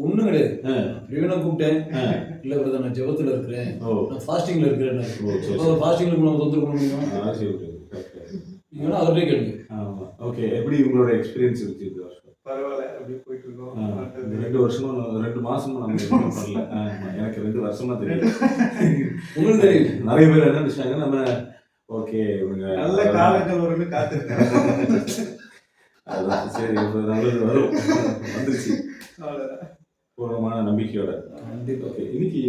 ஒண்ணும் கிடையாது. பிரவீனை கூப்பிட்டேன். இல்ல பிரதர் நான் ஜெபத்துல இருக்கிறேன். ஓ. நான் ஃபாஸ்டிங்ல இருக்கிறேன். ஃபாஸ்டிங்ல நம்ம தொந்தரவு பண்ண முடியுமா? அவர்கிட்ட கேளுங்க ஆமா. ஓகே எப்படி உங்களோட எக்ஸ்பீரியன்ஸ் இருக்கு இந்த வருஷம்? பரவாயில்ல அப்படி போயிட்டு இருக்கோம். ரெண்டு வருஷமும் ரெண்டு மாசமும் நம்ம பண்ணல ஆமா, எனக்கு ரெண்டு வருஷமா தெரியும் உங்களுக்கு தெரியும் நிறைய பேர் என்ன நினைச்சாங்க நம்ம ஓகே இவங்க நல்ல காலங்கள் வரும்னு காத்திருக்கேன். அதான் சரி நல்லது வரும். வந்துருச்சு. பூர்வமான நம்பிக்கையோட. கண்டிப்பா. ஓகே இன்னைக்கு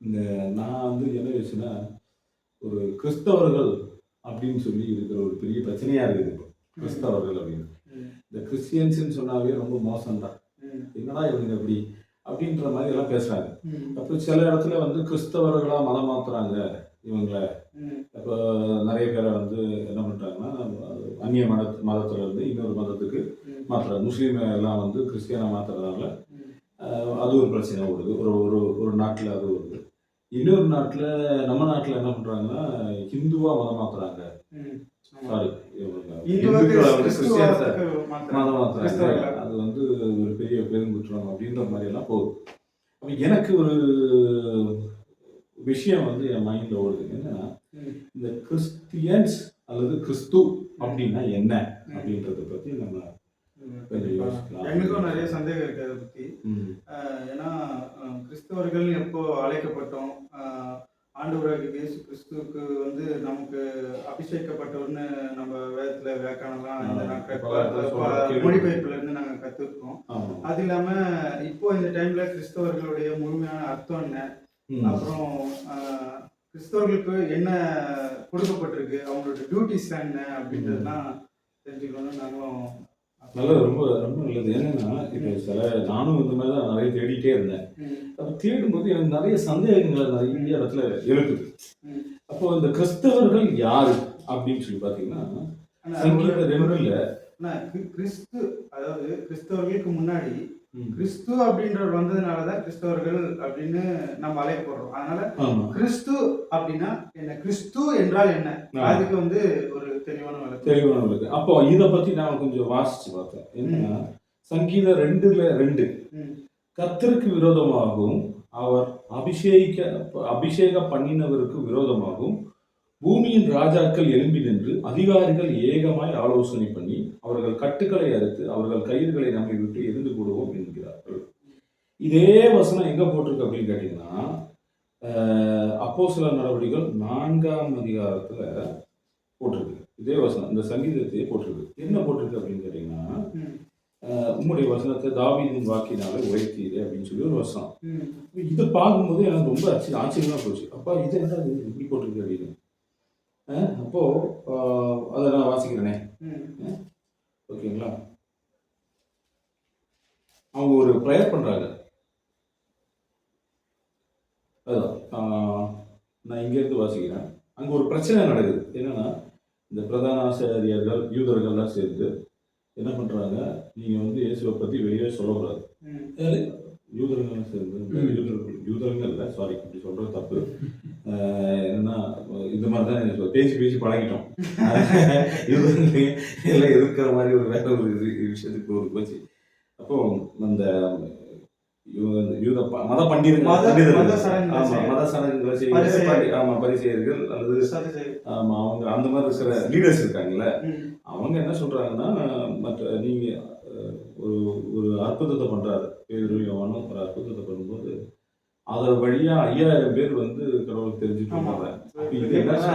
இந்த நான் வந்து என்ன யோசிச்சுன்னா ஒரு கிறிஸ்தவர்கள் அப்படின்னு சொல்லி இருக்கிற ஒரு பெரிய பிரச்சனையா இருக்குது இப்போ. கிறிஸ்தவர்கள் அப்படின்னு. இந்த கிறிஸ்டியன்ஸ்னு சொன்னாவே ரொம்ப மோசம்தான். ம். என்னடா இவங்க இப்படி? அப்படின்ற மாதிரி எல்லாம் பேசுறாங்க. அப்போ சில இடத்துல வந்து கிறிஸ்தவர்களா மதம் மாத்துறாங்க இவங்களை. இப்போ நிறைய பேரை வந்து என்ன பண்றாங்கன்னா அந்நிய மத மதத்துல இருந்து இன்னொரு மதத்துக்கு ம். மாத்துறாங்க முஸ்லீம் எல்லாம் வந்து கிறிஸ்டியனா மாத்துறதுனால ம். அஹ், அது ஒரு பிரச்சனை ஓடுது ஒரு ஒரு ஒரு நாட்டில் அது வருது இன்னொரு நாட்டில் நம்ம நாட்டில் என்ன பண்றாங்கன்னா ஹிந்துவா மதம் மாத்துறாங்க ம். ஆமா. சாரி. மதம். அது வந்து ஒரு பெரிய பெருங்குற்றம் அப்படின்ற மாதிரி எல்லாம் போகுது அப்ப எனக்கு ஒரு விஷயம் வந்து என் மைண்ட்ல ஓடுது என்னன்னா. இந்த கிறிஸ்டியன்ஸ் அல்லது கிறிஸ்து அப்படின்னா என்ன அப்படின்றத பத்தி நம்ம. எனக்கும் நிறைய சந்தேகம் இருக்கு அதை ஆஹ் ஏன்னா கிறிஸ்தவர்கள் எப்போ அழைக்கப்பட்டோம்? ஆண்டவராகிய இயேசு கிறிஸ்துவுக்கு வந்து நமக்கு அபிஷேகப்பட்டவர்னு நம்ம வேதத்துல வியாக்கானலாம். மொழிபெயர்ப்புல இருந்து நாங்க கத்துருக்கோம். அது இல்லாம இப்போ இந்த டைம்ல கிறிஸ்தவர்களுடைய முழுமையான அர்த்தம் என்ன? அப்புறம் கிறிஸ்தவர்களுக்கு என்ன கொடுக்கப்பட்டிருக்கு? அவங்களோட டியூட்டிஸ் என்ன அப்படின்றதுலாம் தெரிஞ்சுக்கணும்னு நாங்களும் நல்லது ரொம்ப ரொம்ப நல்லது. என்னன்னா இப்போ சில நானும் இந்த மாதிரி தான் நிறைய தேடிட்டே இருந்தேன். அப்ப தேடும்போது எனக்கு நிறைய சந்தேகங்கள் நிறைய இடத்துல எழுப்புது. அப்போ இந்த கிறிஸ்தவர்கள் யாரு அப்படின்னு சொல்லி ஒரு- ரெண்டுல கிறிஸ்து அதாவது கிறிஸ்தவர்களுக்கு முன்னாடி கிறிஸ்து அப்படின்றவர் வந்ததுனாலதான் கிறிஸ்தவர்கள் அப்படின்னு நம்ம அழைக்கப்படுறோம். அதனால கிறிஸ்து அப்படின்னா என்ன? கிறிஸ்து என்றால் என்ன. அதுக்கு வந்து ஒரு தெளிவான விளக்கம். தெளிவானவர்களுக்கு அப்போ இதை பத்தி நான் கொஞ்சம் வாசிச்சு பார்த்தேன். என்னன்னா சங்கீத ரெண்டுல ரெண்டு. ம், கர்த்தருக்கு விரோதமாகவும் அவர் அபிஷேக அபிஷேக பண்ணினவருக்கு விரோதமாகவும் பூமியின் ராஜாக்கள் எழும்பி நின்று அதிகாரிகள் ஏகமாய் ஆலோசனை பண்ணி அவர்கள் கட்டுக்களை அறுத்து அவர்கள் கயிறுகளை நம்மை விட்டு எரிந்து இதே வசனம் எங்க போட்டிருக்கு அப்படின்னு கேட்டீங்கன்னா அப்போ சில நடவடிக்கைகள் நான்காம் அதிகாரத்துல போட்டிருக்கு. இதே வசனம் இந்த சங்கீதத்தையே போட்டிருக்கு. என்ன போட்டிருக்கு அப்படின்னு கேட்டீங்கன்னா உம்முடைய வசனத்தை தாவீதின் வாக்கினாலே உரைத்தீரே அப்படின்னு சொல்லி ஒரு வசனம். இதை பார்க்கும்போது எனக்கு ரொம்ப ஆச்சரிய ஆச்சரியமா போச்சு. அப்பா இது என்ன இப்படி போட்டிருக்கு அப்படின்னு. அஹ், அப்போ அஹ், அதை நான் வாசிக்கிறேனே. ஓகேங்களா? அவங்க ஒரு ப்ரேயர் பண்றாங்க அதான் ஆஹ், நான் இங்கேருந்து வாசிக்கிறேன். அங்கே ஒரு பிரச்சனை நடக்குது. என்னன்னா இந்த பிரதான ஆசிரியர்கள் யூதர்கள்லாம் சேர்ந்து என்ன பண்றாங்க? நீங்க வந்து இயேசுவை பத்தி வெளியே சொல்லக்கூடாது. யூதர்கள் சேர்ந்து. யூதர்கள் யூதர்கள் இல்லை சாரி அப்படி சொல்றது தப்பு. என்னன்னா இந்த மாதிரி தான் பேசி பேசி பழகிட்டோம். யூதர்கள் எல்லாம் எதிர்க்கிற மாதிரி ஒரு வேற ஒரு இது விஷயத்துக்கு ஒரு போச்சு. அப்போ அந்த யூத மத பண்டிதர்கள் மத- சடங்குகளை ஆமா செய்ய- பரிசெயர்கள் அல்லது ஆமா அவங்க அந்த மாதிரி இருக்கிற லீடர்ஸ் இருக்காங்கல்ல அவங்க என்ன சொல்றாங்கன்னா மற்ற நீங்க ஒரு ஒரு அற்புதத்தை பண்றாரு. பேரு யோவானும் ஒரு அற்புதத்தை பண்ணும்போது அத வழியா ஐயாயிரம் பேர் வந்து கடவுளுக்கு தெரிஞ்சுட்டு. வர்றாங்க. இது என்னன்னா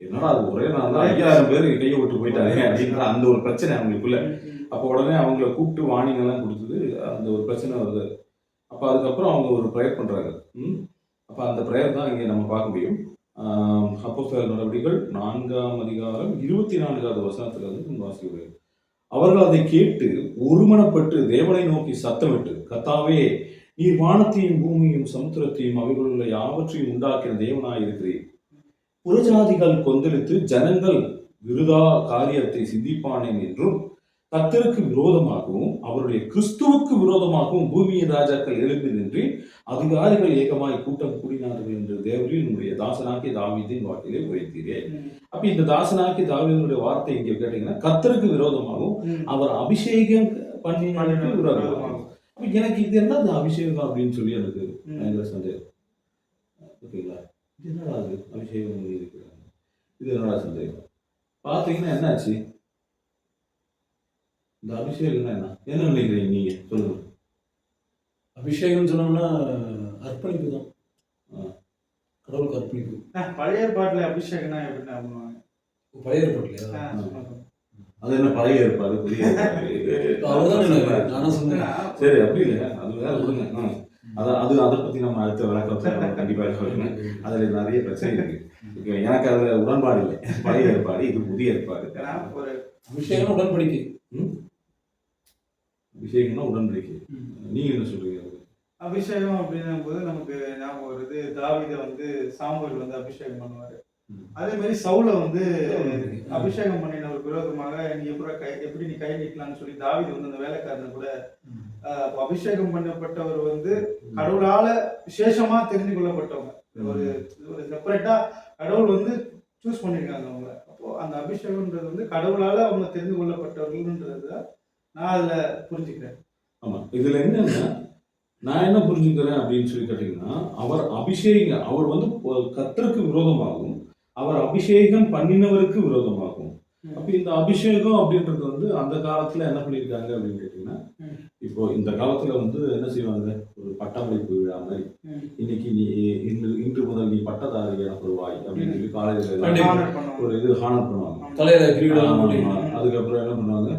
என்னடா அது ஒரே நாள் தான் ஐயாயிரம் பேர் கையை விட்டு போயிட்டாங்க அப்படின்ற அந்த ஒரு பிரச்சனை அவங்களுக்குள்ள. அப்போ உடனே அவங்கள கூப்பிட்டு வார்னிங் எல்லாம் கொடுத்தது அந்த ஒரு பிரச்சனை வருது. அப்போ அதுக்கப்புறம் அவங்க ஒரு ப்ரேயர் பண்ணுறாங்க ம்? அப்போ அந்த ப்ரேயர் தான் இங்கே நம்ம பார்க்க முடியும். அப்போ நடவடிக்கைகள் நான்காம் அதிகாரம் இருபத்தி நான்காவது வசனத்தில் வந்து நம்ம வாசிக்கிறோம். அவர்கள் அதை கேட்டு ஒருமனப்பட்டு தேவனை நோக்கி சத்தமிட்டு கத்தாவே நீ வானத்தையும் பூமியும் சமுத்திரத்தையும் அவைகளுள்ள யாவற்றையும் உண்டாக்கிற தேவனாய் இருக்கிறேன் புறஜாதிகள் கொந்தளித்து ஜனங்கள் விருதா காரியத்தை சிந்திப்பானேன் என்றும் கர்த்தருக்கு விரோதமாகவும் அவருடைய கிறிஸ்துவுக்கு விரோதமாகவும் பூமியின் ராஜாக்கள் எழுப்பி நின்று அதிகாரிகள் ஏகமாய் கூட்டம் கூடினார்கள் என்று தேவரில் உன்னுடைய தாசனாகிய தாவீதின் வாக்கிலே உரைத்தீரே. அப்ப இந்த தாசனாகிய தாவீதனுடைய வார்த்தை இங்க கேட்டீங்கன்னா கர்த்தருக்கு விரோதமாகவும். அவர் அபிஷேகம் பண்ணினவருக்கு விரோதமாகும் அப்ப எனக்கு இது என்ன அது அபிஷேகம் அப்படின்னு சொல்லி எனக்கு. பயங்கர சந்தேகம். ஓகேங்களா? என்னடா அது அபிஷேகம் இருக்கிறாங்க இது என்னடா சந்தேகம்? பார்த்தீங்கன்னா என்னாச்சு? இந்த அபிஷேகம்னா என்ன என்ன? நினைக்கிறீங்க நீங்க? சொல்லுங்க. அபிஷேகம் சொன்னோம்னா அர்ப்பணிப்பு தான். கடவுளுக்கு அர்ப்பணிப்பு. பழைய ஏற்பாட்டுல அபிஷேகம்னா எப்படின்னா பழைய சொல்லுங்க. அது என்ன பழைய ஏற்பாடு? புதிய அவ்வளோதான் சொன்னேன். சரி அப்படி இல்லை. அது வேற விடுங்க. அதான் அது அதை பத்தி நம்ம அடுத்த விளக்கத்தில் நம்ம கண்டிப்பாக சொல்லணும் அதுல நிறைய பிரச்சனை இருக்கு. ஓகே, எனக்கு அதுல உடன்பாடு இல்லை. பழைய ஏற்பாடு இது புதிய ஏற்பாடு. ஏன்னா ஒரு அபிஷேகம் உடன்படிக்கை. அபிஷேகம்னா உடன்படிக்கை. நீங்க என்ன சொல்றீங்க? அபிஷேகம் அப்படின்னும் போது நமக்கு ஞாபகம் வருது தாவீதை வந்து சாமுவேல் வந்து அபிஷேகம் பண்ணுவாரு. அதே மாதிரி சவுல வந்து அபிஷேகம். அபிஷேகம் பண்ணினவர் விரோதமாக நீ எப்படி கை எப்படி நீ கை நீட்டலாம்னு சொல்லி தாவீது வந்து அந்த வேலைக்காரன் கூட அபிஷேகம் பண்ணப்பட்டவர் வந்து கடவுளால விசேஷமா தெரிந்து கொள்ளப்பட்டவங்க. ஒரு ஒரு செப்பரேட்டா கடவுள் வந்து சூஸ் பண்ணிருக்காங்க அவங்கள. அப்போ அந்த அபிஷேகம்ன்றது வந்து கடவுளால அவங்க தெரிந்து கொள்ளப்பட்டவர்கள்ன்றது நான் அதுல புரிஞ்சுக்கிறேன். ஆமா. இதுல என்னன்னா நான் என்ன புரிஞ்சுக்கிறேன் அப்படின்னு சொல்லி கேட்டீங்கன்னா அவர் அபிஷேக அவர் வந்து ஒரு கர்த்தருக்கு விரோதமாகும் அவர் அபிஷேகம் பண்ணினவருக்கு விரோதமாகும் அப்ப இந்த அபிஷேகம் அப்படின்றது வந்து அந்த காலத்துல என்ன பண்ணியிருக்காங்க அப்படின்னு கேட்டீங்கன்னா. இப்போ இந்த காலத்துல வந்து என்ன செய்வாங்க? ஒரு பட்டமளிப்பு விழா மாதிரி. இன்னைக்கு நீ இன்று இன்று முதல் நீ பட்டதாரி எனப்படுவாய் அப்படின்னு சொல்லி காலேஜ்ல. ஒரு இது ஹானர் பண்ணுவாங்க. தலையில. அதுக்கப்புறம் என்ன பண்ணுவாங்க.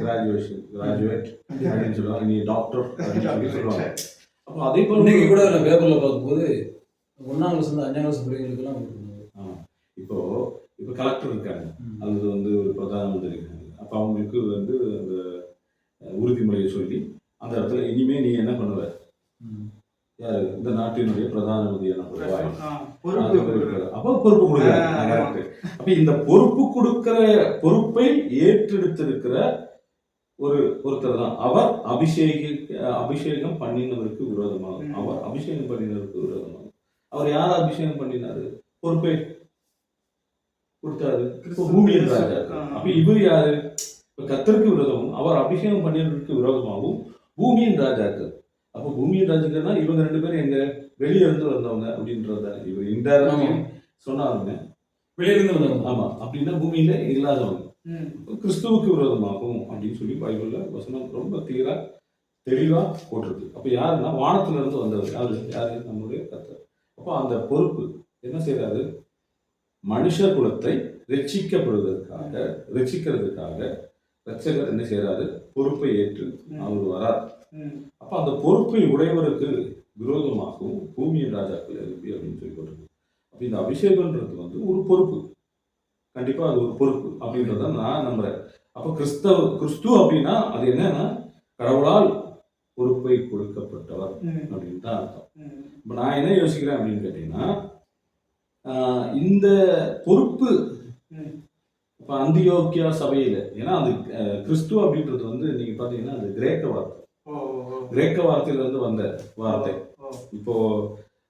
கிராஜுவேஷன் கிராஜுவேட் அப்படின்னு சொல்லுவாங்க. நீ டாக்டர் அப்படின்னு சொல்லி சொல்லுவாங்க. அப்போ அதே போல இன்னைக்கு கூட நான் பேப்பர்ல பார்க்கும்போது ஒன்னாம் கிளாஸ் இருந்து அஞ்சாம் கிளாஸ் பிள்ளைங்களுக்கெல்லாம் கொடுக்கணும் ஆமா. இப்போ இப்போ கலெக்டர் இருக்காங்க. அல்லது வந்து ஒரு பிரதான மந்திரி இருக்காங்க. அப்போ அவங்களுக்கு வந்து அந்த உறுதிமொழியை சொல்லி அந்த இடத்துல இனிமே நீ என்ன பண்ணுவ? யாரு? இந்த நாட்டினுடைய பிரதான மந்திரி என்ன பண்ணுவாய் ஆ, பொறுப்பு கொடுக்குறது. அப்போ பொறுப்பு இந்த பொறுப்பு கொடுக்கிற பொறுப்பை ஏற்றெடுத்திருக்கிற ஒரு ஒருத்தர் தான். அவர் அபிஷேக அபிஷேகம் பண்ணினவருக்கு விரோதமாகும். அவர் அபிஷேகம் பண்ணினவருக்கு விரோதமாகும். அவர் யார் அபிஷேகம் பண்ணினாரு? பொறுப்பை கொடுத்தாரு. இப்போ பூமியின் ராஜா. அப்ப இவர் யாரு? இப்ப கத்தருக்கு விரோதமும் அவர் அபிஷேகம் பண்ணினவருக்கு விரோதமாகவும் பூமியின் ராஜாக்கள். அப்போ பூமியின் ராஜாக்கள்னா இவங்க ரெண்டு பேரும் எங்க வெளியே இருந்து வந்தவங்க அப்படின்றத இவர் இன்டைரக்ட்லி ஆமா. சொன்னாருங்க. வெளியில இருந்து வந்தவங்க. ஆமா. அப்படின்னா பூமியில இல்லாதவங்க. கிறிஸ்துவுக்கு விரோதமாகும் அப்படின்னு சொல்லி பைபிள்ல வசனம் ரொம்ப கிளியரா தெளிவா போட்டிருக்கு. அப்ப யாருன்னா வானத்துல இருந்து வந்தவர் யாரு? யாரு? நம்முடைய கர்த்தர். அப்போ அந்த பொறுப்பு என்ன செய்யறாரு மனுஷ குலத்தை ரட்சிக்கப்படுவதற்காக ரட்சிக்கிறதுக்காக ரட்சகர் என்ன செய்யறாரு பொறுப்பை ஏற்று அவர் வரார். அப்ப அந்த பொறுப்பை உடையவருக்கு விரோதமாகவும் பூமியின் ராஜாக்கள் எழுப்பி அப்படின்னு சொல்லி போட்டிருக்கு அப்ப இந்த அபிஷேகம்ன்றது வந்து ஒரு பொறுப்பு கண்டிப்பா அது ஒரு பொறுப்பு அப்படின்றத நான் நம்புறேன் அப்ப கிறிஸ்தவ கிறிஸ்து அப்படின்னா அது என்னன்னா கடவுளால் பொறுப்பை கொடுக்கப்பட்டவர். அப்படின்னு தான் அர்த்தம். இப்போ நான் என்ன யோசிக்கிறேன் அப்படின்னு கேட்டீங்கன்னா இந்த பொறுப்பு. இப்போ அந்தியோக்கியா சபையில் ஏன்னா அது அஹ், கிறிஸ்து அப்படின்றது வந்து நீங்க பார்த்தீங்கன்னா அது கிரேக்க வார்த்தை. கிரேக்க வார்த்தையில இருந்து வந்த வார்த்தை. இப்போ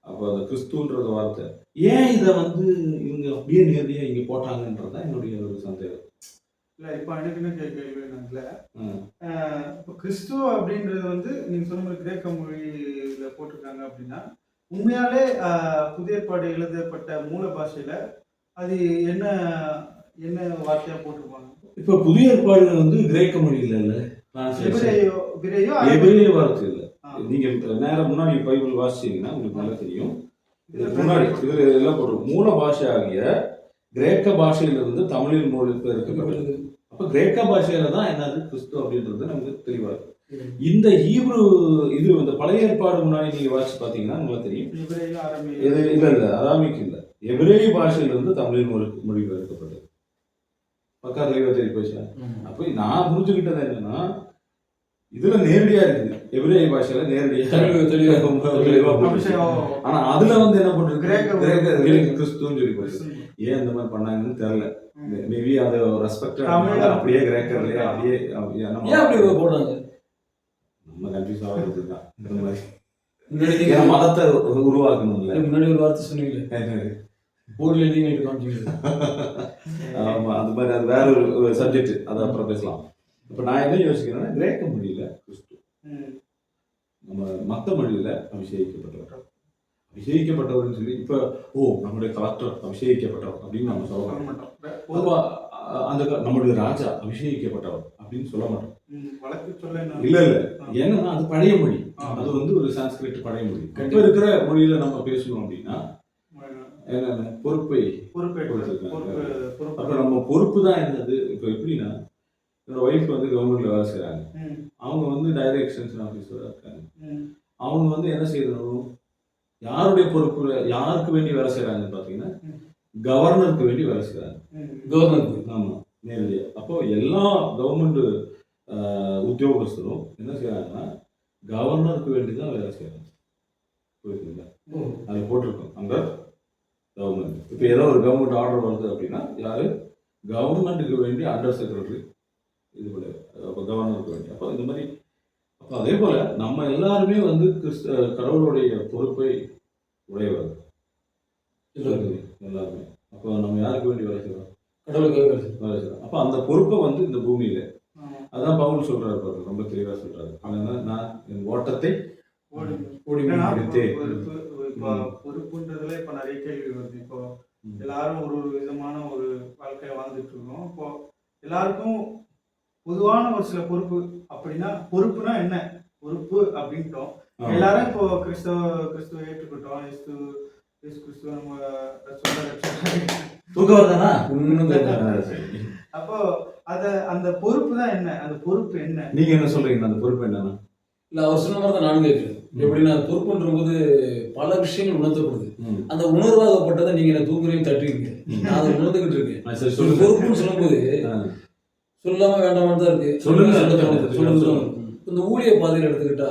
அப்போ அந்த கிறிஸ்துன்றது வார்த்தை ஏன் இதை வந்து இவங்க அப்படியே நேரடியாக இங்கே போட்டாங்கன்றது தான் என்னுடைய ஒரு சந்தேகம் இல்ல இப்ப கே- கேள்வி. ஆஹ் இப்ப கிறிஸ்துவ அப்படின்றது வந்து நீங்க சொன்ன மாதிரி கிரேக்க மொழியில போட்டிருக்காங்க அப்படின்னா உண்மையாலே புதிய ஏற்பாடு எழுதப்பட்ட மூல பாஷையில அது என்ன என்ன வார்த்தையா போட்டிருப்பாங்க? இப்போ புதிய ஏற்பாடு வந்து கிரேக்க மொழியில் இல்லை. எபிரேயோ வார்த்தை இல்லை. நீங்க நேரம் முன்னாடி பைபிள் வாசிச்சீங்கன்னா உங்களுக்கு நல்லா தெரியும். இதுக்கு முன்னாடி இதுல எல்லாம் போட்டிருக்கும் மூல பாஷை ஆகிய கிரேக்க பாஷையிலிருந்து தமிழில் மொழிபெயர்க்கப்பட்டது அப்ப கிரேக்க பாஷையில தான் என்னது? கிறிஸ்து அப்படின்றது நமக்கு தெளிவா இருக்கு. இந்த ஹீப்ரு இது இந்த பழைய ஏற்பாடு முன்னாடி நீங்க வாசிச்சு பாத்தீங்கன்னா உங்களுக்கு தெரியும். இது இல்ல இல்ல அராமிக் இல்ல. எபிரேய பாஷையிலிருந்து தமிழில் மொழி மொழிபெயர்க்கப்பட்டது பக்கா தெளிவா தெரிய போச்சா அப்ப நான் புரிஞ்சுக்கிட்டது என்னன்னா இதுல நேரடியா இருக்குது. எபிரேய பாஷையில நேரடியா ஆனா அதுல வந்து என்ன பண்றது கிரேக்க- கிரேக்க கிரேக்க கிறிஸ்துன்னு சொல்லி கிறிஸ்து. ஏன் இந்த மாதிரி பண்ணாங்கன்னு தெரியல. ம். மேபி அது ரெஸ்பெக்ட் அப்படியே கிரேக்கர்லயே அப்படியே அப்படியே நம்ம- ஏன் அப்படி போடுறாங்க? நம்ம கன்ஃபியூஸ் ஆகிறது தான் இந்த மாதிரி. மதத்தை உருவாக்கணும்ல. முன்னாடி ஒரு வார்த்தை சொன்னீங்களே. போர்டில் எழுதி காமிச்சிங்க. ஆமா அந்த மாதிரி அது வேற ஒரு சப்ஜெக்ட் அது அப்புறம் பேசலாம். இப்போ நான் என்ன யோசிக்கிறேன்னா கிரேக்க மொழியில கிறிஸ்து. நம்ம மத்த மொழியில அபிஷேகிக்கப்பட்டவர். அபிஷேகிக்கப்பட்டவர்னு சொல்லி இப்போ ஓ நம்முடைய கலெக்டர் அபிஷேகிக்கப்பட்டவர் அப்படின்னு நம்ம சொல்ல மாட்டோம். பொதுவா அந்த நம்முடைய ராஜா அபிஷேகிக்கப்பட்டவர் அப்படின்னு சொல்ல மாட்டோம்? இல்ல இல்ல. ஏன்னா அது பழைய மொழி. அது வந்து ஒரு சான்ஸ்கிரிட் பழைய மொழி. இப்ப இருக்கிற மொழியில நம்ம பேசணும் அப்படின்னா பொறுப்பை. பொறுப்பு நம்ம பொறுப்பு தான் என்னது? இப்போ எப்படின்னா என்னோட ஒய்ஃப் வந்து கவர்மெண்ட்ல வேலை செய்றாங்க. ம், அவங்க வந்து டைரக்ட் எக்ஸ்டென்ஷன் ஆஃபீஸராக இருக்காங்க. அவங்க வந்து என்ன செய்யணும்? யாருடைய பொறுப்பு யாருக்கு வேண்டி வேலை செய்றாங்கன்னு பார்த்தீங்கன்னா. கவர்னருக்கு வேண்டி வேலை செய்றாங்க. ம். கவர்னருக்கு ஆமா நேரடியாக அப்போ எல்லா கவர்மெண்ட் உத்தியோகஸ்தரும் என்ன செய்றாங்கன்னா கவர்னருக்கு வேண்டி தான் வேலை செய்றாங்க. புரியுதுங்களா. அது போட்டிருக்கோம். அந்த கவர்மெண்ட் இப்போ ஏதோ ஒரு கவர்மெண்ட் ஆர்டர் வருது அப்படின்னா யாரு? கவர்மெண்ட்டுக்கு வேண்டி அண்டர் செக்ரட்டரி இது கூட அப்போ கவர்னருக்கு வேண்டி. அப்போ இந்த மாதிரி அப்போ அதே போல நம்ம எல்லாருமே வந்து கிறிஸ்த கடவுளுடைய பொறுப்பை உடையவர். எல்லாருமே அப்போ நம்ம யாருக்கு வேண்டி வேலை செய்யறோம்? கடவுளுக்காக வேலை செய்யறோம். அப்போ அந்த பொறுப்பை வந்து இந்த பூமியில. அதான் பவுல் சொல்றாரு பாருங்க ரொம்ப தெளிவா சொல்றாரு. அதனால நான் என் ஓட்டத்தை ஓடி ஓடி ஏன்னா, முடித்தே. பொறுப்பு இப்போ. பொறுப்புன்றதுல இப்போ நிறைய கேள்வி வருது. இப்போ. எல்லாரும் ஒரு ஒரு விதமான ஒரு வாழ்க்கையை வாழ்ந்துட்டு இருக்கோம். இப்போ எல்லாருக்கும் பொதுவான ஒரு சில பொறுப்பு அப்படின்னா பொறுப்புனா என்ன? பொறுப்பு அப்படின்ட்டோம். எல்லாரும் இப்போ கிறிஸ்தவ கிறிஸ்துவ ஏற்றுக்கிட்டோம். இயேசு கிறிஸ்துவ நம்ம. அப்போ அத அந்த பொறுப்பு தான் என்ன? அந்த பொறுப்பு என்ன? நீங்க என்ன சொல்றீங்க? அந்த பொறுப்பு என்னன்னா? இல்ல அவர் சொன்ன மாதிரி தான் நானும் கேட்கிறேன். எப்படின்னா பொறுப்புன்ற போது பல விஷயங்கள் உணர்த்தப்படுது. அந்த உணர்வாகப்பட்டதை நீங்க என்ன தூக்குறையும் தட்டுறீங்க. நான் அதை உணர்ந்துகிட்டு இருக்கேன். பொறுப்புன்னு சொல்லும்போது. சொல்லாம வேண்டாமான்னு தான் இருக்கு. சொல்லுங்க. இந்த ஊழிய பாதையில் எடுத்துக்கிட்டா.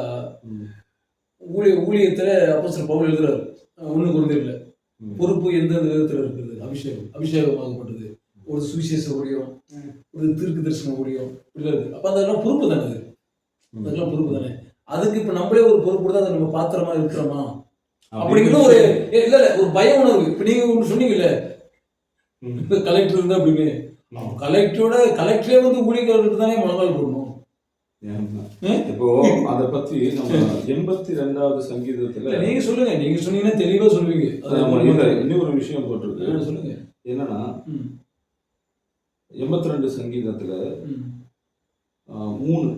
ஊழிய ஊழியத்துல அப்போஸ்தலர் பவுல் எழுதுறாரு. ஒண்ணு குறைந்திருக்கல ம். பொறுப்பு எந்தெந்த விதத்துல இருக்குது? அபிஷேகம். அபிஷேகமாகப்பட்டது. ஒரு சுவிசேஷ ஊழியம். ஒரு தீர்க்க தரிசன ஊழியம். இப்படி இருக்கு அப்ப அதெல்லாம் பொறுப்பு தானே அது. அதெல்லாம் பொறுப்பு தானே? அதுக்கு இப்ப நம்மளே ஒரு பொறுப்பு தான் அதை நம்ம பாத்திரமா இருக்கிறோமா? அப்படிங்கிற ஒரு இல்ல இல்ல ஒரு பய உணர்வு இப்ப நீங்க ஒண்ணு சொன்னீங்கல்ல. இப்ப கலெக்டர் இருந்தா அப்படின்னு. கலெக்டரோட கலெக்டரே வந்து ஊழியர்களுக்கு தானே முழங்கால் போடணும்? இப்போ அத பத்தி நம்ம எண்பத்தி ரெண்டாவது சங்கீதத்துல நீங்க சொல்லுங்க. நீங்க சொன்னீங்கன்னா தெளிவா சொல்லுவீங்க. இன்னொரு விஷயம் போட்டிருக்கு. சொல்லுங்க. என்னன்னா எண்பத்தி ரெண்டு சங்கீதத்துல மூணு.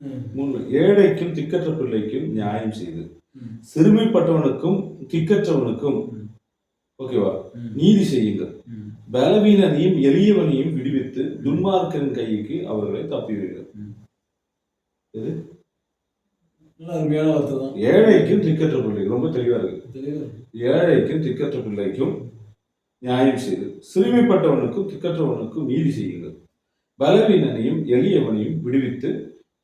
ம், மூணு ஏழைக்கும் திக்கற்ற பிள்ளைக்கும் நியாயம் செய்து. சிறுமைப்பட்டவனுக்கும் திக்கற்றவனுக்கும். ஓகேவா? நீதி செய்யுங்கள். பலவீனனையும் எளியவனையும் விடுவித்து துன்மார்க்கரின் கைக்கு அவர்களை அருமையான வார்த்தை தான். ஏழைக்கும் திக்கற்ற பிள்ளைக்கும் ரொம்ப தெளிவா இருக்கு. தெளிவா இருக்கு. ஏழைக்கும் திக்கற்ற பிள்ளைக்கும் நியாயம் செய்து. சிறுமைப்பட்டவனுக்கும் திக்கற்றவனுக்கும் நீதி செய்யுங்கள். பலவீனனையும் எளியவனையும் விடுவித்து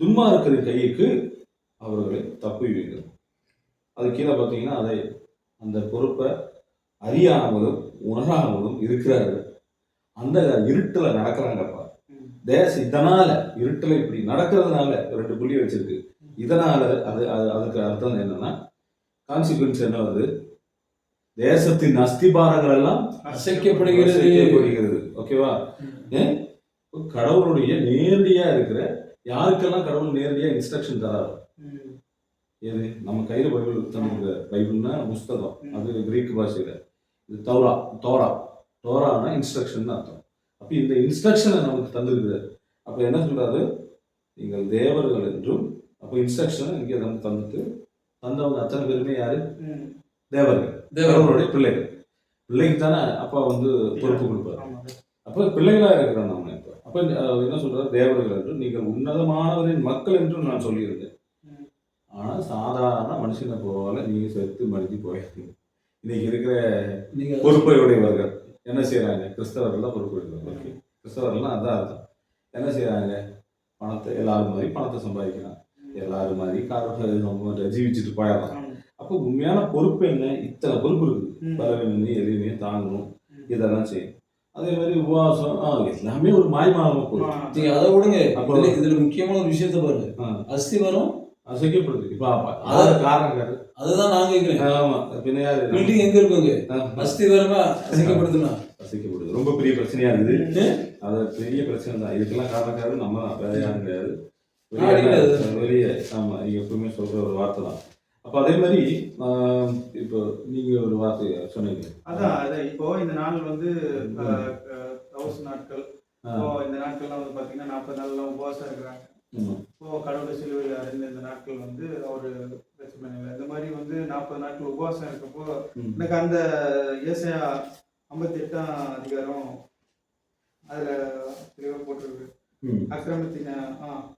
துன்மார்க்கரின் கைக்கு அவர்களை தப்புவியுங்கள் அது கீழே பார்த்தீங்கன்னா அதை அந்த பொறுப்பை அறியாமலும் உணராமலும் இருக்கிறார்கள். அந்த இருட்டுல நடக்கிறாங்கப்பா. தேச இதனால இருட்டுல இப்படி நடக்கிறதுனால ரெண்டு புள்ளி வச்சிருக்கு. இதனால அது அது அதுக்கு அர்த்தம் என்னன்னா கான்சிக்வன்ஸ் என்ன வருது? தேசத்தின் அஸ்திபாரங்கள் எல்லாம் அசைக்கப்படுகிறது. ஓகேவா. கடவுளுடைய நேரடியா இருக்கிற யாருக்கெல்லாம் கடவுள் நேரடியா இன்ஸ்ட்ரக்ஷன் தராரு. எது? நம்ம கையில பைபிள் தந்திருக்க பைபிள்னா புஸ்தகம். அது கிரீக் பாஷையில. இது தௌரா தோரா. தோரானா இன்ஸ்ட்ரக்ஷன் அர்த்தம். அப்ப இந்த இன்ஸ்ட்ரக்ஷனை நமக்கு தந்திருக்கிறார் அப்ப என்ன சொல்றாரு? நீங்கள் தேவர்கள் என்றும் அப்போ இன்ஸ்ட்ரக்ஷனை இங்கே நமக்கு தந்துட்டு தந்தவங்க அத்தனை பேருமே யாரு. தேவர்கள். தேவன் கடவுளுடைய பிள்ளைகள். பிள்ளைக்கு தானே அப்பா வந்து பொறுப்பு கொடுப்பாரு. அப்ப பிள்ளைகளா இருக்கிறோம் நம்ம அப்ப என்ன சொல்றாரு? தேவர்கள் என்று. நீங்கள் உன்னதமானவரின் மக்கள் என்றும் நான் சொல்லியிருந்தேன். ஆனா சாதாரண மனுஷனை போல நீங்க செத்து மடிஞ்சு போயிருக்கீங்க இன்னைக்கு இருக்கிற நீங்க பொறுப்பை உடையவர்கள் என்ன செய்யறாங்க கிறிஸ்தவர்கள் தான் பொறுப்பு உடையவர்கள் ஓகே. கிறிஸ்தவர்கள்லாம் அதான் அர்த்தம். என்ன செய்யறாங்க பணத்தை எல்லாரும் மாதிரி பணத்தை சம்பாதிக்கிறாங்க. எல்லாரும் மாதிரி கார ஜீவிச்சுட்டு போயிடலாம். அப்போ உண்மையான பொறுப்பு என்ன? இத்தனை பொறுப்பு இருக்குது. பலவீனமே எளிமையை தாங்கணும். இதெல்லாம் செய்யணும். அதே மாதிரி உபவாசம் ஆ, எல்லாமே ஒரு மாய்மாலமா போகுது. ஆ. நீங்க அதை விடுங்க. அப்போ- இதுல முக்கியமான ஒரு விஷயத்த பாருங்க. ஆ. அஸ்திவாரம் அசைக்கப்படுது. இப்ப அதாவது காரணம்? அதுதான் நான் கேட்கிறேன் ஆமா. பின்ன யாரு? பில்டிங் எங்க இருக்குங்க? ஆ, அஸ்திவாரமா அசைக்கப்படுதுன்னா வசிக்கப்படுது ரொம்ப பெரிய பிரச்சனையா இருக்குது. அது பெரிய பிரச்சனை தான். இதுக்கெல்லாம் காரணக்காரர் நம்ம வேற யாரும் கிடையாது. வெளியே. ஆமா நீங்க எப்பவுமே சொல்ற ஒரு வார்த்தை தான். அப்ப அதே மாதிரி இப்போ நீங்க ஒரு வார்த்தை சொன்னீங்க அதான் அதான் இப்போ இந்த நாள் வந்து தௌசண்ட் நாட்கள். இப்போ இந்த நாட்கள்லாம் வந்து பாத்தீங்கன்னா நாற்பது நாள்லாம் உபவாசம் இருக்கிறாங்க. இப்போ கடவுளை சிலுவையில் அறிந்த இந்த நாட்கள் வந்து அவர் பிரச்சனை இந்த மாதிரி வந்து நாற்பது நாட்கள் உபவாசம் இருக்கப்போ. எனக்கு அந்த ஏசையா ஐம்பத்தி எட்டாம் அதிகாரம் அதுல தெளிவாக போட்டிருக்கு. அக்கிரமத்தின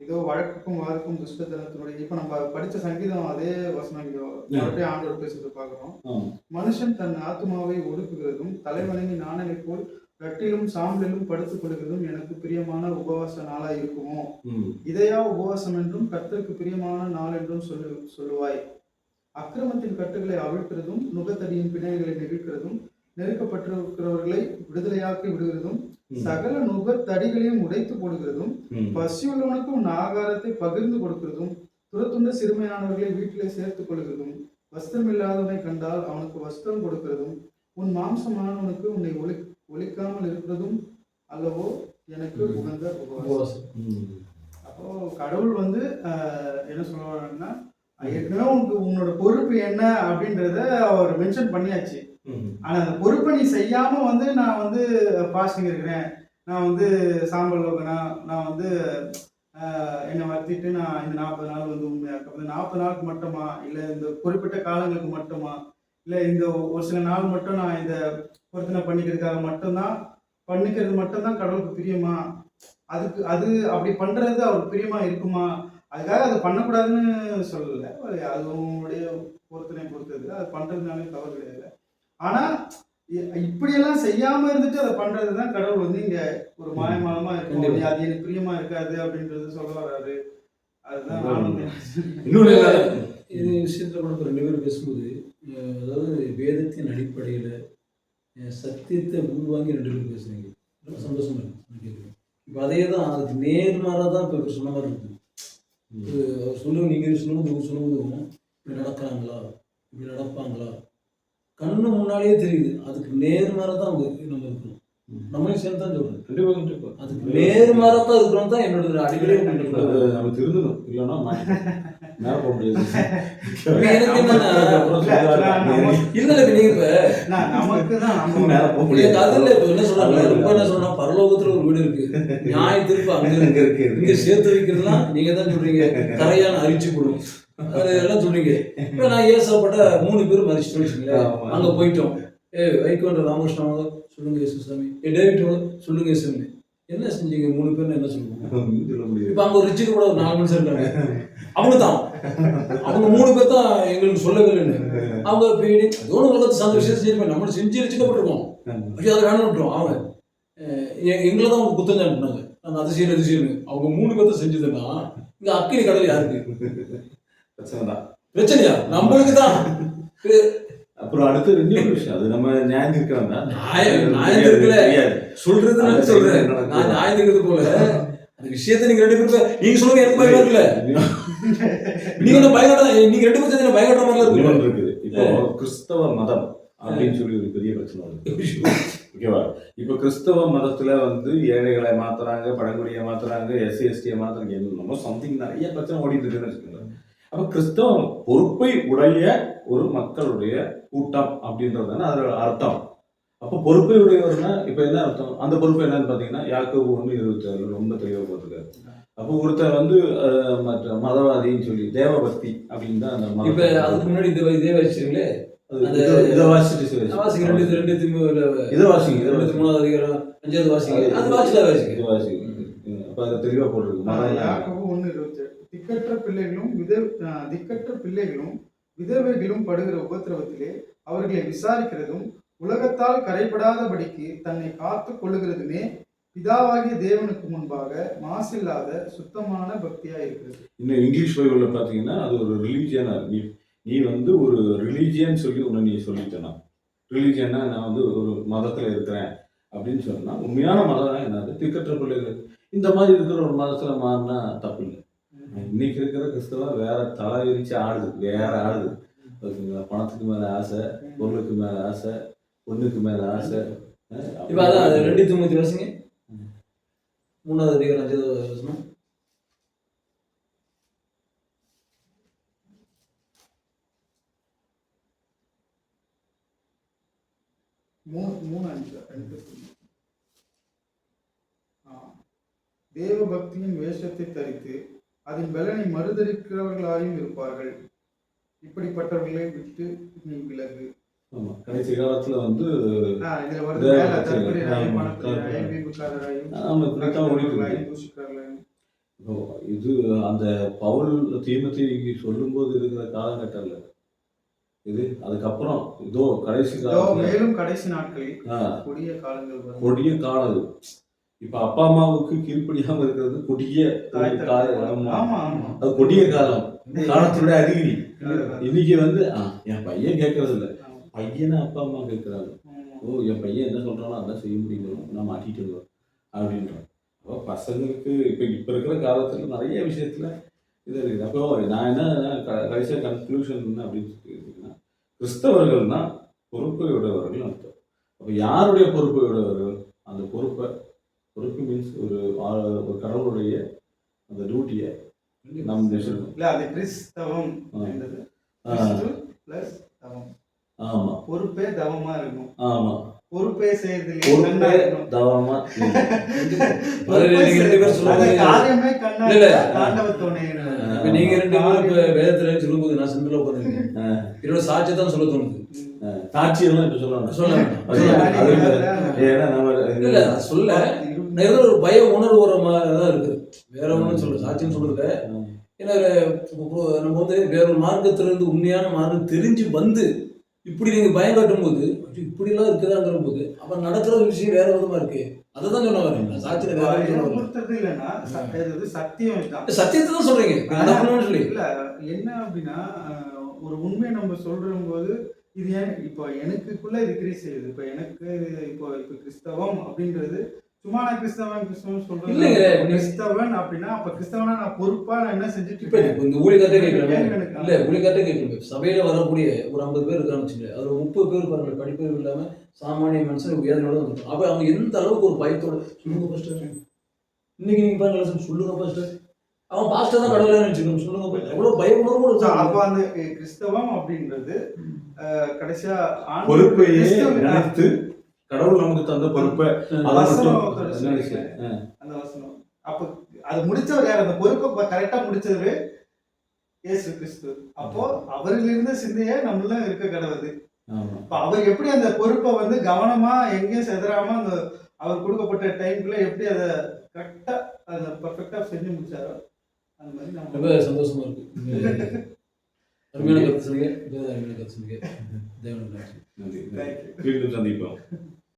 இதோ வழக்குக்கும் வாதுக்கும் துஷ்டத்தனத்தினுடைய இப்போ நம்ம படிச்ச சங்கீதம் அதே வசனம் மறுபடியும் ஆண்டவர் பேசுறது பார்க்குறோம். ஆமா. மனுஷன் தன் ஆத்மாவை ஒடுக்குகிறதும் தலைவணங்கி நாணனை போல் கட்டிலும் சாம்பலிலும் படுத்துக் கொள்கிறதும் எனக்கு பிரியமான உபவாச நாளா இருக்குமோ. இதையா உபவாசம் என்றும் கர்த்தருக்கு பிரியமான நாள் என்றும் சொல்லு சொல்லுவாய். அக்கிரமத்தின் கட்டுகளை அவிழ்க்கிறதும் நுகத்தடியின் பிணைகளை நெகிழ்க்கிறதும் நெருக்கப்பட்டிருக்கிறவர்களை விடுதலையாக்கி விடுகிறதும். சகல நுகத்தடிகளையும் உடைத்து போடுகிறதும் ம். பசியுள்ளவனுக்கு உன் ஆகாரத்தை பகிர்ந்து கொடுக்கிறதும் துரத்துண்ட சிறுமையானவர்களை வீட்டிலே சேர்த்துக் கொள்கிறதும் வஸ்திரம் இல்லாதவனை கண்டால் அவனுக்கு வஸ்திரம் கொடுக்கிறதும் உன் மாம்சமானவனுக்கு உன்னை ஒளி ஒழிக்காமல் இருக்கிறதும் அல்லவோ எனக்கு உகந்த உபவாசம். அப்போ கடவுள் வந்து என்ன சொல்லுவாருன்னா ஏற்கனவே உனக்கு உன்னோட பொறுப்பு என்ன அப்படின்றத அவர் மென்ஷன் பண்ணியாச்சு ஆனால் அந்த பொறுப்பை நீ வந்து நான் வந்து பாஸ்டிங் இருக்கிறேன். நான் வந்து சாம்பல் வைக்கனா நான் வந்து என்னை வர்த்திட்டு நான் இந்த நாற்பது நாள் வந்து உண்மையாக இந்த நாற்பது நாளுக்கு மட்டுமா? இல்லை இந்த குறிப்பிட்ட காலங்களுக்கு மட்டுமா? இல்லை இந்த ஒரு சில நாள் மட்டும் நான் இந்த பொருத்தனை பண்ணிக்கிறதுக்காக மட்டும்தான்? பண்ணிக்கிறது மட்டும்தான் கடவுளுக்கு பிரியமா? அதுக்கு அது அப்படி பண்ணுறது அவருக்கு பிரியமா இருக்குமா? அதுக்காக அதை பண்ணக்கூடாதுன்னு சொல்லலை. அது அவங்களுடைய பொருத்தனை பொறுத்தது. அது பண்ணுறதுனாலே தவறு கிடையாது. ஆனா இப்படியெல்லாம் செய்யாம இருந்துட்டு அதை பண்றதுதான் கடவுள் வந்து இங்க ஒரு மாயமாலமா கண்டிப்பா. அது எனக்கு பிரியமா இருக்காது அப்படின்றது சொல்ல வர்றாரு. அதுதான் இன்னொன்னு இது விஷயத்துல கூட ரெண்டு பேரும் பேசும்போது அதாவது வேதத்தின் அடிப்படையில சத்தியத்தை உள்வாங்கி ரெண்டு பேரும் பேசுறீங்க. ரொம்ப சந்தோஷமா இருக்கு. இப்போ அதே தான் அதுக்கு நேர்மாறாக தான் இப்போ சொன்ன மாதிரி இருக்குது சொல்லுங்க நீங்கள் சொல்லும்போது இப்படி நடக்கிறாங்களா? இப்படி நடப்பாங்களா? கண்ணு முன்னாடியே தெரியுது. அதுக்கு நேர்மாறாக தான் நம்ம இருக்கணும். நம்மளையும் சேர்ந்து தான் சொல்றேன் கண்டிப்பா கண்டிப்பா அதுக்கு நேர்மாறாக தான் இருக்கிறோம் தான் என்னோட அடிக்கடி நம்ம திருந்தணும். இல்லைன்னா. மேல போக முடியாது. எனக்கு என்னன்னா அப்புறம் சொல்லுவாங்க, இல்ல இல்ல நீங்க இப்ப நான் நமக்கு தான் நம்ம மேல போக முடியாது. அதுல இப்ப என்ன சொல்றாங்க ரொம்ப என்ன சொல்றா பரலோகத்துல ஒரு வீடு இருக்கு. நியாய திருப்பி அங்க இருக்கு. இருக்கு இங்க சேர்த்து வைக்கிறதுலாம் நீங்க தான் சொல்றீங்க. கரையான அரிச்சு போடும். அது எல்லாம் சொல்றீங்க. இப்ப நான் ஏசப்பட்ட மூணு பேரும் மதிச்சுட்டு வச்சுங்களேன். அங்க போயிட்டோம். ஏ வைகுண்ட ராமகிருஷ்ணன் சொல்லுங்க இயேசு சாமி ஏ டேவிட் சொல்லுங்க இயேசுன்னு என்ன செஞ்சீங்க? மூணு பேர் என்ன சொல்லுவாங்க? இப்ப அங்க ஒரு ரிச்சுக்கு கூட ஒரு நாலு மனுஷன் இருக்காங்க. அவங்க தான் அவங்க மூணு பேர் தான் எங்களுக்கு சொல்லவே இல்லைன்னு அவங்க போயிட்டு அது ஒன்று உலகத்து சார்ந்த விஷயம் செஞ்சிருப்பேன் நம்ம செஞ்சு வச்சுக்கப்பட்டிருக்கோம் ஐயோ அதை வேணும் விட்டுரும். எ- எங்களை தான் அவங்க குத்தம் சாட்டினாங்க நாங்கள் அது செய்யணும் இது செய்யணும் அவங்க மூணு பேர்த்த செஞ்சதுன்னா இங்க அக்கினி கடல் யாருக்கு? பிரச்சனை தான் பிரச்சனையா? நம்மளுக்கு தான். அப்புறம் அடுத்து ரெண்டு விஷயம். அது நம்ம நியாயம் இருக்கிறோம் தான் நியாயம் நியாயம் இருக்குல்ல சொல்றது நான் சொல்றேன். நான் நியாயம் இருக்கிறது போல. அந்த விஷயத்தை நீங்க ரெண்டு பேரும் நீங்க சொல்லுங்க எனக்கு பயமா இருக்குல்ல? நீங்க என்ன நீங்க ரெண்டு பேரும் பயங்கட்ட மாதிரிலாம் இருக்குது. இப்போ கிறிஸ்தவ மதம் அப்படின்னு சொல்லி ஒரு பெரிய பிரச்சனை வருது ஓகேவா? இப்போ கிறிஸ்தவ மதத்துல வந்து ஏழைகளை மாத்துறாங்க பழங்குடியை மாத்துறாங்க எஸ்சி எஸ்டியை மாத்துறாங்க என்னமோ சம்திங் நிறைய பிரச்சனை ஓடிட்டு இருக்குன்னு வச்சுக்கோங்க அப்போ கிறிஸ்தவ பொறுப்பை உடைய ஒரு மக்களுடைய கூட்டம் அப்படின்றது தானே அதோட அர்த்தம். அப்போ பொறுப்பை உடையவர்னா இப்போ என்ன அர்த்தம்? அந்த பொறுப்பு என்னன்னு பார்த்தீங்கன்னா யாக்கோபு ஒன்று இருபத்தி ஏழு ரொம்ப தெளிவாக போட்டிருக்காரு அப்போ ஒருத்தர் வந்து மற்ற மதவாதின்னு சொல்லி தேவபக்தி அப்படின்னு தான் அந்த இப்ப அதுக்கு முன்னாடி இதை இதே வச்சுங்களே இதை- சொல்லு. வாசிங்க ரெண்டு ரெண்டு திரும்ப இதை வாசிங்க. மூணாவது அதிகாரம் அஞ்சாவது வாசிங்க. அது வாசிங்க. இது வாசிங்க. அப்ப அதை தெளிவா போட்டிருக்கு. மதம். திக்கற்ற பிள்ளைகளும் வித திக்கற்ற பிள்ளைகளும் விதவைகளும் படுகிற உபத்திரவத்திலே அவர்களை விசாரிக்கிறதும் உலகத்தால் கரைபடாதபடிக்கு தன்னை காத்து கொள்ளுகிறதுமே பிதாவாகிய தேவனுக்கு முன்பாக மாசில்லாத சுத்தமான பக்தியா இருக்கிறது இன்னும் இங்கிலீஷ் பைபிள்ல பாத்தீங்கன்னா அது ஒரு ரிலீஜியனா நீ நீ வந்து ஒரு ரிலீஜியன் சொல்லி உன்னை நீ சொல்லிட்டனா ரிலீஜியனா நான் வந்து ஒரு மதத்துல இருக்கிறேன் அப்படின்னு சொன்னா உண்மையான மதம் என்னது? திக்கற்ற பிள்ளைகள். இந்த மாதிரி இருக்கிற ஒரு மதத்துல மாறினா தப்பு இல்லை. இன்னைக்கு இருக்கிற கிறிஸ்தவம் வேற தலை விரிச்சு ஆடுது வேற ஆடுது. ஓகேங்களா பணத்துக்கு மேல ஆசை பொருளுக்கு மேல ஆசை பொண்ணுக்கு மேல ஆசை. இப்போ அதான் அது ரெண்டு தொண்ணூற்றி வருஷங்க மூணாவது அதிகாரம் அஞ்சாவது ஆ. தேவ பக்தியின் வேஷத்தை தரித்து அதன் பலனை மறுதளிக்கிறவர்களாயும் இருப்பார்கள். இப்படிப்பட்டவர்களை விட்டு நீ விலகு. ஆமா கடைசி காலத்துல வந்து இது அந்த பவுல் தீமத்தி சொல்லும்போது இருக்கிற காலகட்டம் இல்ல இது அதுக்கப்புறம் இதோ கடைசி காலத்துல மேலும் கடைசி நாட்களில் கொடிய காலங்கள் கொடிய காலம் இப்ப அப்பா அம்மாவுக்கு கீழ்ப்படியாம இருக்கிறது கொடிய அது கொடிய காலம். காலத்துடைய அறிகுறி. இன்னைக்கு வந்து என் பையன் கேட்கறது இல்ல. பையனை அப்பா அம்மா கேட்கறாங்க. ஓ என் பையன் என்ன சொல்றானோ அதான் செய்ய முடியும் நான் மாட்டிட்டு வருவேன் அப்படின்றான் அப்போ பசங்களுக்கு இப்போ இப்போ இருக்கிற காலத்தில் நிறைய விஷயத்தில் இது இருக்குது. அப்போ நான் என்ன கடைசியாக கன்க்ளூஷன் என்ன அப்படின்னு சொல்லியிருக்கீங்கன்னா கிறிஸ்தவர்கள்னா பொறுப்பையுடையவர்கள் அர்த்தம். அப்போ யாருடைய பொறுப்பையுடையவர்கள் அந்த பொறுப்பை பொறுப்பு மீன்ஸ் ஒரு ஒரு கடவுளுடைய அந்த டியூட்டியை நம் இல்ல அது கிறிஸ்தவம் பிளஸ் தவம். ஆமாம் பொறுப்பே தவமா இருக்கணும். ஆமாம் பொறுப்பே செய்யறதுல பொறுப்பே தவமா காரியமே கண்ணா. தாண்டவத்தோனே நீங்க ரெண்டு பேரும் வேதத்தில் சொல்லும்போது நான் சிம்பிளாக உட்காந்துருக்கேன் என்னோட சாட்சியை தான் சொல்ல தோணுது. சாட்சியெல்லாம் இப்போ சொல்லணும். சொல்ல ஏன்னா நம்ம இல்ல நான் சொல்ல ஏதோ ஒரு பய உணர்வு வர மாதிரி தான் இருக்குது வேற ஒன்றும் சொல்ல சாட்சியம் சொல்றதுல. ஏன்னா நம்ம வந்து வேற ஒரு மார்க்கத்துல இருந்து உண்மையான மார்க்கம் தெரிஞ்சு வந்து இப்படி நீங்க பயம் காட்டும் போது இப்படிலாம் இருக்குதாங்கிற போது அப்ப நடக்கிற விஷயம் வேற விதமா இருக்கு. அதை தான் சொல்ல வரேன். சாட்சியில வேற இல்லைன்னா சத்தியம் சத்தியத்தை தான் சொல்றீங்க. நடக்கணும்னு சொல்லி. இல்ல என்ன அப்படின்னா ஒரு உண்மையை நம்ம சொல்ற போது இது ஏன் இப்போ எனக்குள்ள இது செய்யுது? இப்போ எனக்கு இப்போ இப்போ கிறிஸ்தவம் அப்படின்றது சும்மா நான் கிறிஸ்தவன் கிறிஸ்தவன் சொல்றேன். கிறிஸ்தவன் அப்படின்னா அப்ப கிறிஸ்தவனா நான் பொறுப்பா நான் என்ன செஞ்சுட்டு இப்ப இந்த கேள்வி எனக்கு. இல்ல ஊழியக்காரே கேட்கலாம் சபையில வரக்கூடிய ஒரு ஐம்பது பேர் இருக்கான்னு வச்சுக்கோங்க அதுல முப்பது பேர் பாருங்க படிப்பறிவு இல்லாம சாமானிய மனுஷன் வேதனோட வந்துருக்கும் அப்ப அவங்க எந்த அளவுக்கு ஒரு பயத்தோட சொல்லுங்க பாஸ்டர் இன்னைக்கு நீங்க பாருங்க சொல்லுங்க பாஸ்டர் அவன் பாஸ்டர் தான் கடவுளே நினைச்சுக்கணும். சொல்லுங்க பாஸ்டர் எவ்வளவு பய உணர்வோட So, அப்ப. அந்த கிறிஸ்தவம் அப்படின்றது கடைசியா கிறிஸ்தவம் நினைத்து கடவுள் நமக்கு தந்த பொறுப்பை. அந்த வசனம். அப்ப அது முடிச்சவர் யார்? அந்த பொறுப்பை கரெக்டா முடிச்சவரு இயேசு கிறிஸ்து. அப்போ அவரிலிருந்து சிந்தைய நம்மள இருக்க கடவுது. அப்ப அவர் எப்படி அந்த பொறுப்பை வந்து கவனமா எங்கேயும் செதறாம அந்த அவர் கொடுக்கப்பட்ட டைம்குள்ள எப்படி அதை கரெக்டா அதை பர்ஃபெக்டா செஞ்சு முடிச்சாரோ ரொம்ப சந்தோஷமா இருக்கு. அருமையான கருத்து சொன்னீங்க அருமையான கருத்து சொன்னீங்க தேவனுக்கு நன்றி. மீண்டும் சந்திப்போம்.